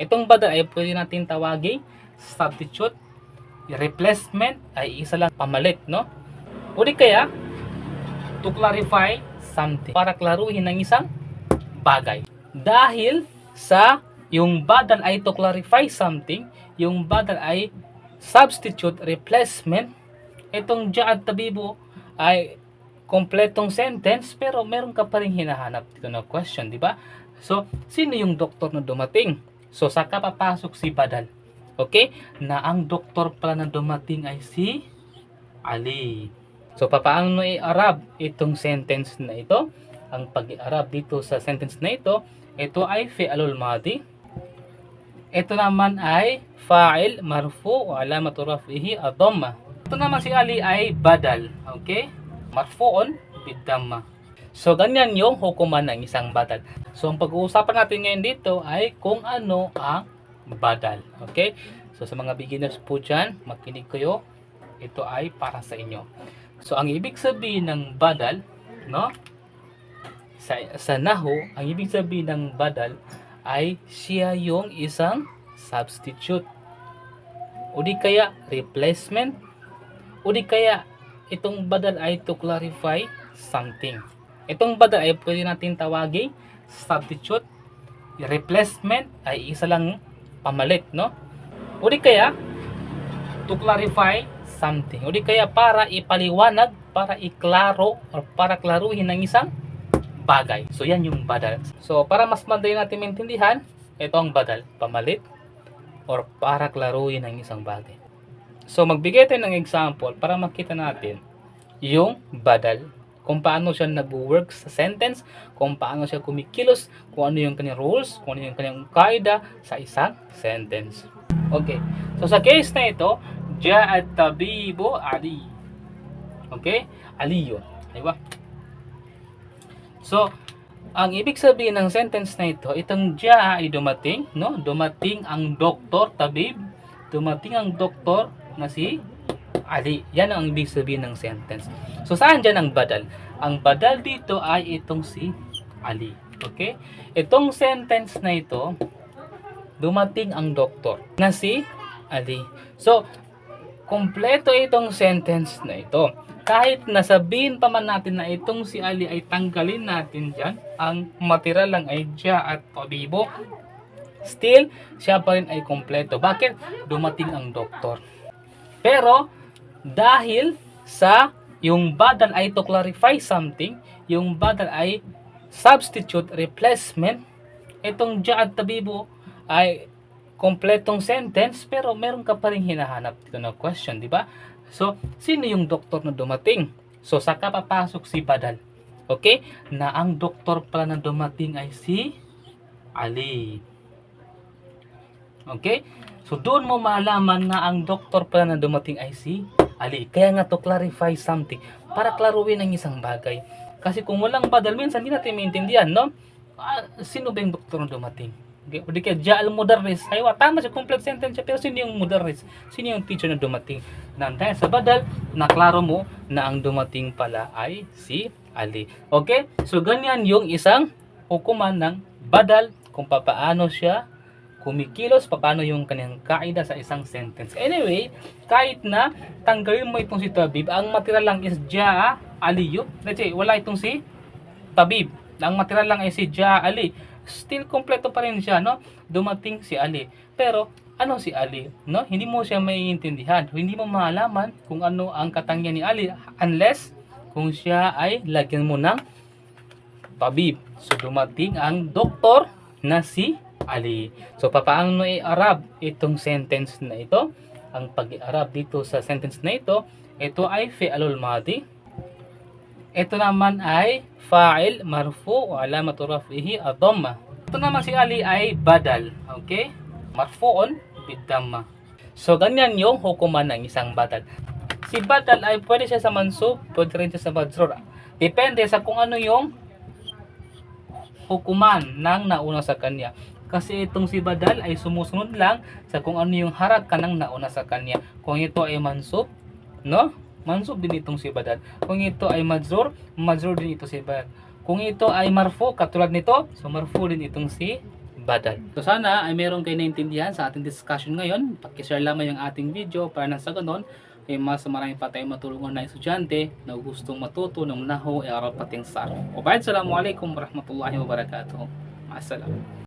Itong badal ay pwede natin tawagin substitute, replacement ay isa lang pamalit, no? O kaya, to clarify something, para klaruhin ng isang bagay. Dahil sa yung badal ay to clarify something, yung badal ay substitute, replacement, itong ja'ad tabibo ay kompletong sentence pero meron ka pa rin hinahanap dito na question, di ba? So, sino yung doktor na dumating? So, saka papasok si Badal. Okay? Na ang doktor pala na dumating ay si Ali. So, papaano i-arab itong sentence na ito? Ang pag-i-arab dito sa sentence na ito, ito ay fi'alul madi. Ito naman ay fa'il marfu wa alamatu raf'ihi ad-dhamma. Ito naman si Ali ay badal, okay? Marfu'un bid-dhamma. So, ganyan yung hukuman ng isang badal. So, ang pag-uusapan natin ngayon dito ay kung ano ang badal. Okay? So, sa mga beginners po dyan, makinig kayo. Ito ay para sa inyo. So, ang ibig sabihin ng badal, no? Sa, sa nahu, ang ibig sabihin ng badal ay siya yung isang substitute. O di kaya replacement. O di kaya itong badal ay to clarify something. Itong badal ay pwede natin tawagin substitute, replacement ay isa lang pamalit, no? O kaya to clarify something. O kaya para ipaliwanag, para iklaro or para klaruhin ng isang bagay. So yan yung badal. So para mas madali natin maintindihan, ito ang badal, pamalit or para klaruhin ng isang bagay. So magbigay tayo ng example para makita natin yung badal kung paano siya nag-work sa sentence, kung paano siya kumikilos, kung ano yung kanyang rules, kung ano yung kanyang kaida sa isang sentence. Okay. So sa case na ito, Ja'at tabibo Ali. Okay? Ali yun. Di ba? So, ang ibig sabihin ng sentence na ito, itong Ja'a ay dumating, no? Dumating ang doktor, tabib. Dumating ang doktor na si Ali. Yan ang ibig sabihin ng sentence. So, saan dyan ang badal? Ang badal dito ay itong si Ali. Okay? Itong sentence na ito, dumating ang doktor na si Ali. So, kompleto itong sentence na ito. Kahit nasabihin pa man natin na itong si Ali ay tanggalin natin dyan, ang matira lang ay Diya at Tabibo, still, siya pa rin ay kompleto. Bakit? Dumating ang doktor. Pero, dahil sa yung badal ay to clarify something, yung badal ay substitute, replacement, itong Diya at Tabibo ay kompletong sentence pero meron ka pa rin hinahanap dito na question, di ba? So, sino yung doktor na dumating? So, saka papasok si Badal. Okay? Na ang doktor pala na dumating ay si Ali. Okay? So, doon mo malaman na ang doktor pala na dumating ay si Ali. Kaya nga to clarify something. Para klaruin ang isang bagay. Kasi kung walang badal, minsan hindi natin maintindihan, no? Ah, sino ba yung doktor na dumating? Okay, o di kaya Ja'al Mudarris. Ay, wa, tama siya, complete sentence siya. Pero sino yung Mudarris? Sino yung teacher na dumating? Na dahil sa badal, naklaro mo na ang dumating pala ay si Ali. Okay? So, ganyan yung isang hukuman ng badal kung papaano siya kumikilos, paano yung kanyang kaida sa isang sentence. Anyway, kahit na tanggalin mo itong si Tabib, ang matira lang is Ja Aliyo. Let's say, wala itong si Tabib. Ang matira lang ay si Ja Ali. Still kompleto pa rin siya, no? Dumating si Ali. Pero, ano si Ali? No? Hindi mo siya maiintindihan. Hindi mo malaman kung ano ang katangyan ni Ali unless kung siya ay lagyan mo ng tabib. So, dumating ang doktor na si Ali. So, papaano i-arab itong sentence na ito? Ang pag-i-arab dito sa sentence na ito, ito ay fi'alul madi. Ito naman ay fa'il marfu wa alamatu raf'ihi ad-dhamma. Ito naman si Ali ay badal, okay? Marfu'un bid-dhamma. So, ganyan yung hukuman ng isang badal. Si badal ay pwede siya sa mansub, pwede rin siya sa majrur. Depende sa kung ano yung hukuman ng nauna sa kanya kasi itong si Badal ay sumusunod lang sa kung ano yung harap kanang nauna sa kanya. Kung ito ay mansub, no? Mansub din itong si Badal. Kung ito ay majzur, majzur din ito si Badal. Kung ito ay marfu, katulad nito, so marfu din itong si badal. So sana ay meron kayo naintindihan sa ating discussion ngayon. Pakishare lamang yung ating video para nang sa ganun ay mas marami pa tayong matulungan na estudyante na gustong matuto ng naho ay arap pating sarf. Obayad, salamualaikum warahmatullahi wabarakatuh. Masalam.